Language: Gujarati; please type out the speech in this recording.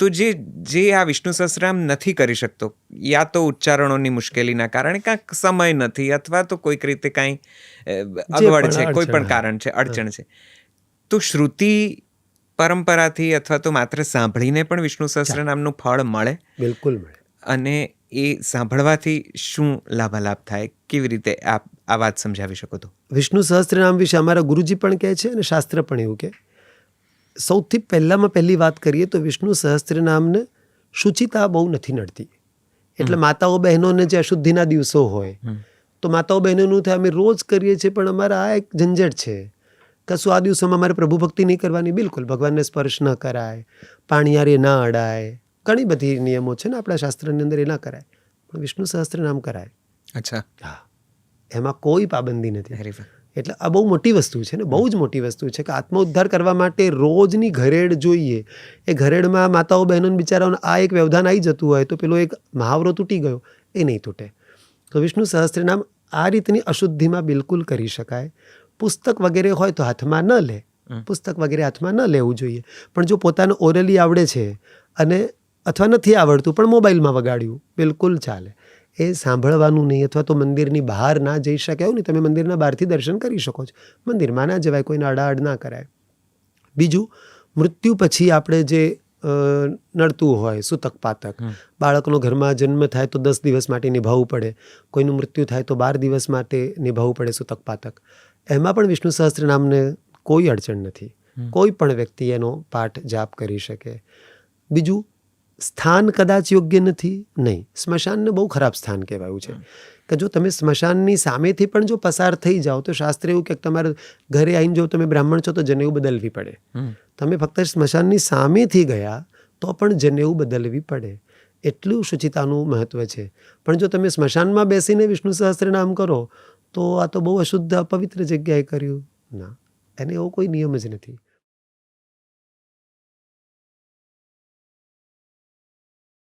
તો જે જે આ વિષ્ણુ સહસ્રામ નથી કરી શકતો યા તો ઉચ્ચારણોની મુશ્કેલીના કારણે કાંઈક સમય નથી અથવા તો કોઈક રીતે કાંઈ અગવડ છે કોઈ પણ કારણ છે અડચણ છે. તો શ્રુતિ પરંપરાથી અથવા તો માત્ર સાંભળીને પણ વિષ્ણુ સહસ્રનામનું ફળ મળે બિલકુલ મળે. અને એ સાંભળવાથી શું લાભાલાભ થાય? કેવી રીતે આપ આ વાત સમજાવી શકો તો? વિષ્ણુ સહસ્ત્રનામ વિશે અમારા ગુરુજી પણ કહે છે અને શાસ્ત્ર પણ એવું કહે. સૌથી પહેલામાં પહેલી વાત કરીએ તો વિષ્ણુ સહસ્ત્રનામને શુચિતા બહુ નથી નડતી. એટલે માતાઓ બહેનોને જે અશુદ્ધિના દિવસો હોય તો માતાઓ બહેનોનું થાય અમે રોજ કરીએ છીએ પણ અમારા આ એક ઝંઝટ છે. કશું આ દિવસોમાં અમારે પ્રભુ ભક્તિ નહીં કરવાની બિલકુલ ભગવાનને સ્પર્શ ન કરાય પાણીયારે ના અડાય. ઘણી બધી નિયમો છે ને આપણા શાસ્ત્રની અંદર એ ના કરાય. પણ વિષ્ણુ સહસ્ત્રનામ કરાય. અચ્છા. હા. એમાં કોઈ પાબંદી નથી. એટલે આ બહુ મોટી વસ્તુ છે ને બહુ જ મોટી વસ્તુ છે કે આત્મઉદ્ધાર કરવા માટે રોજની ઘરેડ જોઈએ. એ ઘરેડમાં માતાઓ બહેનોને બિચારાઓને આ એક વ્યવધાન આવી જતું હોય તો પેલો એક મહાવરો તૂટી ગયો એ નહીં તૂટે. તો વિષ્ણુ સહસ્ત્રનામ આ રીતની અશુદ્ધિમાં બિલકુલ કરી શકાય. પુસ્તક વગેરે હોય તો હાથમાં ન લે. પુસ્તક વગેરે હાથમાં ન લેવું જોઈએ. પણ જો પોતાને ઓરલી આવડે છે અને અથવા નથી આવડતું પણ મોબાઈલમાં વગાડ્યું બિલકુલ ચાલે. એ સાંભળવાનું નહીં અથવા તો મંદિરની બહાર ના જઈ શકે એવું નહીં તમે મંદિરના બહારથી દર્શન કરી શકો છો. મંદિરમાં ના જવાય કોઈને અડાઅડ ના કરાય. બીજું મૃત્યુ પછી આપણે જે નડતું હોય સૂતક પાતક બાળકનો ઘરમાં જન્મ થાય તો દસ દિવસ માટે નિભાવવું પડે. કોઈનું મૃત્યુ થાય તો બાર દિવસ માટે નિભાવવું પડે સૂતક પાતક એમાં પણ વિષ્ણુ સહસ્ત્રનામને કોઈ અડચણ નથી. કોઈ પણ વ્યક્તિ એનો પાઠ જાપ કરી શકે. બીજું સ્થાન કદાચ યોગ્ય નથી નહીં. સ્મશાનને બહુ ખરાબ સ્થાન કહેવાયું છે. કે જો તમે સ્મશાનની સામેથી પણ જો પસાર થઈ જાઓ તો શાસ્ત્ર એવું કે તમારે ઘરે આવીને જો તમે બ્રાહ્મણ છો તો જનેऊ બદલવી પડે. તમે ફક્ત સ્મશાનની સામેથી ગયા તો પણ જનેવું બદલવી પડે. એટલું શુચિતાનું મહત્વ છે. પણ જો તમે સ્મશાનમાં બેસીને વિષ્ણુ સહસ્ત્રનામ કરો તો આ તો બહુ અશુદ્ધ અપવિત્ર જગ્યાએ કર્યું. ના. એને એવો કોઈ નિયમ જ નથી.